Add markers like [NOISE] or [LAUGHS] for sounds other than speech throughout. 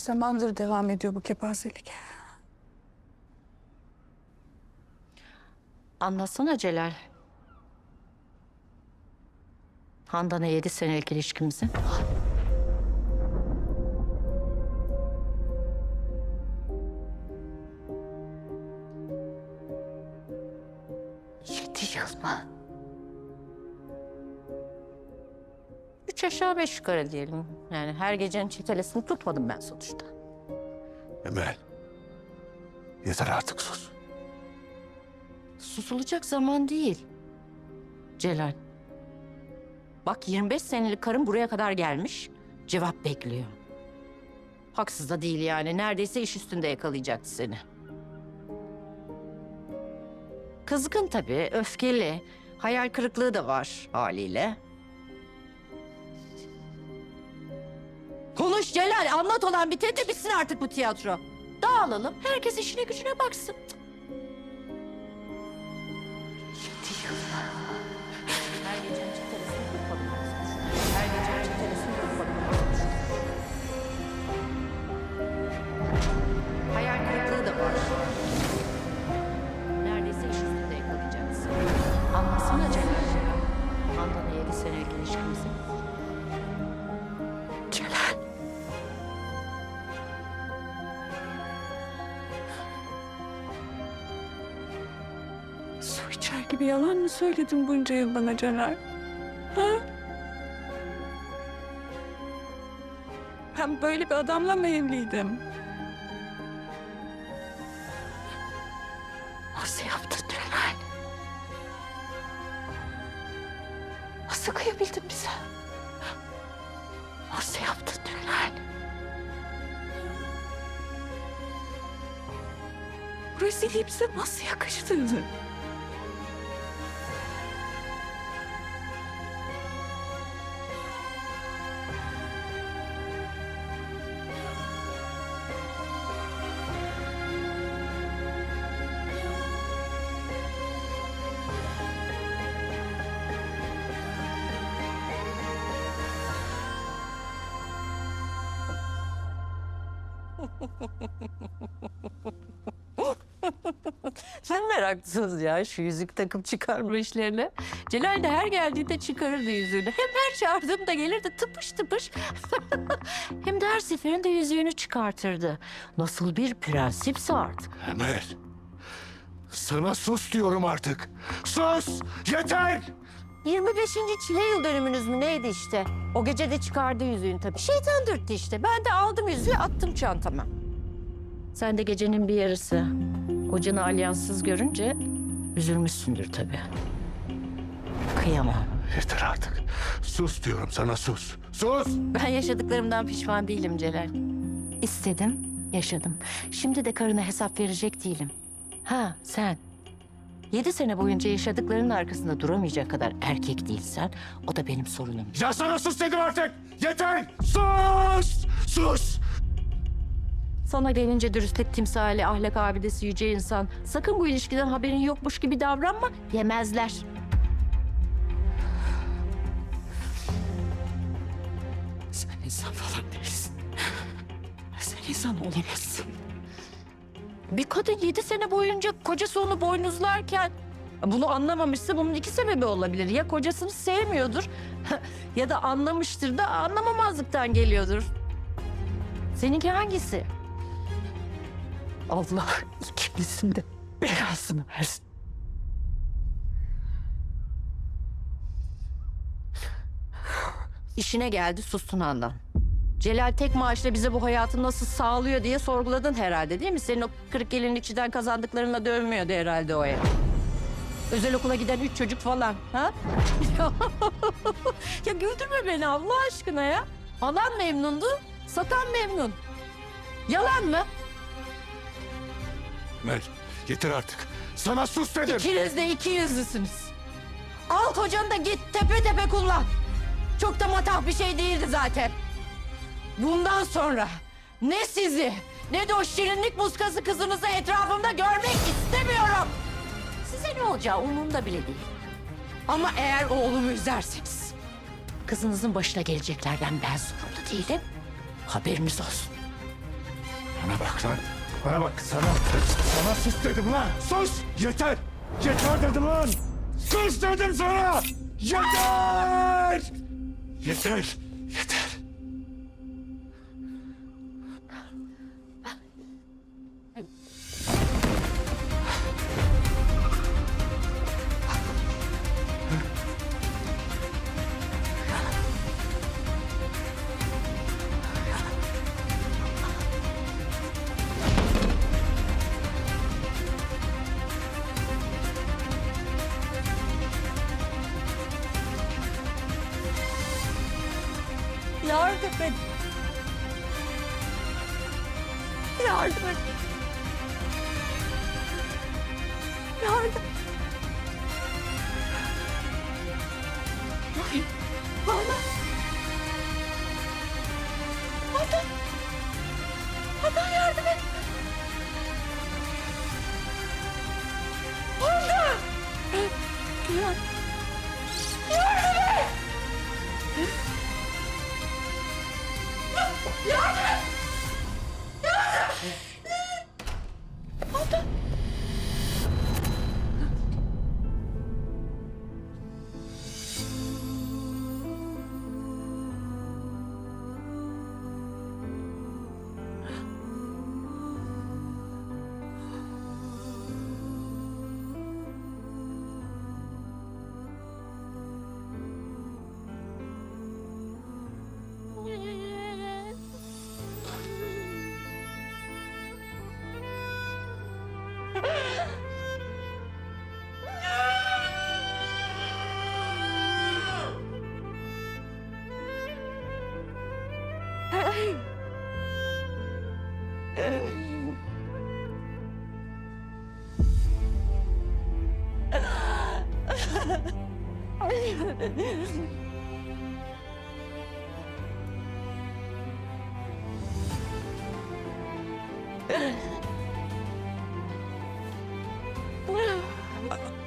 zamandır devam ediyor bu kepazelik? Anlatsana Celal. Handan'a yedi senelik ilişkimizi. Yedi yıl mı? Aşağı beş yukarı diyelim. Yani her gecenin çetelesini tutmadım ben sonuçta. Emel. Yeter artık sus. Susulacak zaman değil. Celal. Bak 25 senelik karım buraya kadar gelmiş. Cevap bekliyor. Haksız da değil yani. Neredeyse iş üstünde yakalayacaktı seni. Kızgın tabii, öfkeli. Hayal kırıklığı da var haliyle. Konuş Celal, anlat olan biteni de bitsin artık bu tiyatro. Dağılalım, herkes işine gücüne baksın. Hayal kırıklığı da var. Neredeyse iş üstünde yakalayacaksın. Anlasana Celal. Handan'a yedi senelik ilişkimizi. Celal. Gibi yalan mı söyledin bunca yıl bana Celal? Ha? Ben böyle bir adamla mı evliydim? Nasıl yaptın Celal? Nasıl kıyabildin bize? Nasıl yaptın? Bu rezilliği bize nasıl yakıştırdın? [LAUGHS] Sen meraklısınız ya şu yüzük takıp çıkarma işlerine. Celal de her geldiğinde çıkarırdı yüzüğünü. Hem her çağırdığımda gelirdi tıpış tıpış. [LAUGHS] Hem de her seferinde yüzüğünü çıkartırdı. Nasıl bir prensipse artık. Emel. Sana sus diyorum artık. Sus! Yeter! 25. çile yıl dönümünüz mü neydi işte? O gece de çıkardı yüzüğünü tabii. Şeytan dürttü işte. Ben de aldım yüzüğü attım çantama. Sen de gecenin bir yarısı kocanı alyanssız görünce üzülmüşsündür tabii. Kıyamam. Yeter artık. Sus diyorum sana sus. Sus! Ben yaşadıklarımdan pişman değilim Celal. İstedim, yaşadım. Şimdi de karına hesap verecek değilim. Ha sen. Yedi sene boyunca yaşadıklarının arkasında duramayacak kadar erkek değilsen... ...o da benim sorunum. Ya sana sus dedim artık! Yeter! Sus! Sus! Sana gelince dürüstlük timsali, ahlak abidesi yüce insan... ...sakın bu ilişkiden haberin yokmuş gibi davranma, yemezler. Sen insan falan değilsin. Sen insan olamazsın. Bir kadın yedi sene boyunca kocası onu boynuzlarken... Bunu anlamamışsa bunun iki sebebi olabilir. Ya kocasını sevmiyordur [LAUGHS] ya da anlamıştır da anlamamazlıktan geliyordur. Seninki hangisi? Allah ikinizin de belasını versin. İşine geldi sustun Handan. Celal tek maaşla bize bu hayatı nasıl sağlıyor diye sorguladın herhalde değil mi? Senin o kırık gelinlikçiden kazandıklarınla dövmüyordu herhalde o ev. Özel okula giden üç çocuk falan. Ha? [LAUGHS] ya güldürme beni Allah aşkına ya. Alan memnundu, satan memnun. Yalan mı? Emel yeter artık. Sana sus dedim. İkiniz de iki yüzlüsünüz. Al kocanı da git tepe tepe kullan. Çok da matah bir şey değildi zaten. Bundan sonra ne sizi ne de o şirinlik muskası kızınızı etrafımda görmek istemiyorum. Size ne olacağı umurumda bile değil. Ama eğer oğlumu üzerseniz kızınızın başına geleceklerden ben sorumlu değilim. Haberiniz olsun. Bana bak lan. Bana bak sana. Sana sus dedim lan. Sus. Yeter. Yeter dedim lan. Sus dedim sana. Yeter. Yeter. Lord Fred. Lord Fred. Lord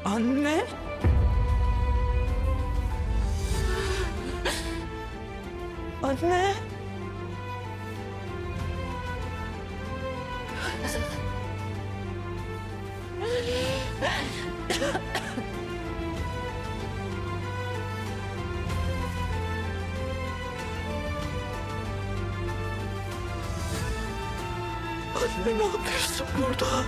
Anne? Anne? Anne ne yapıyorsun burada?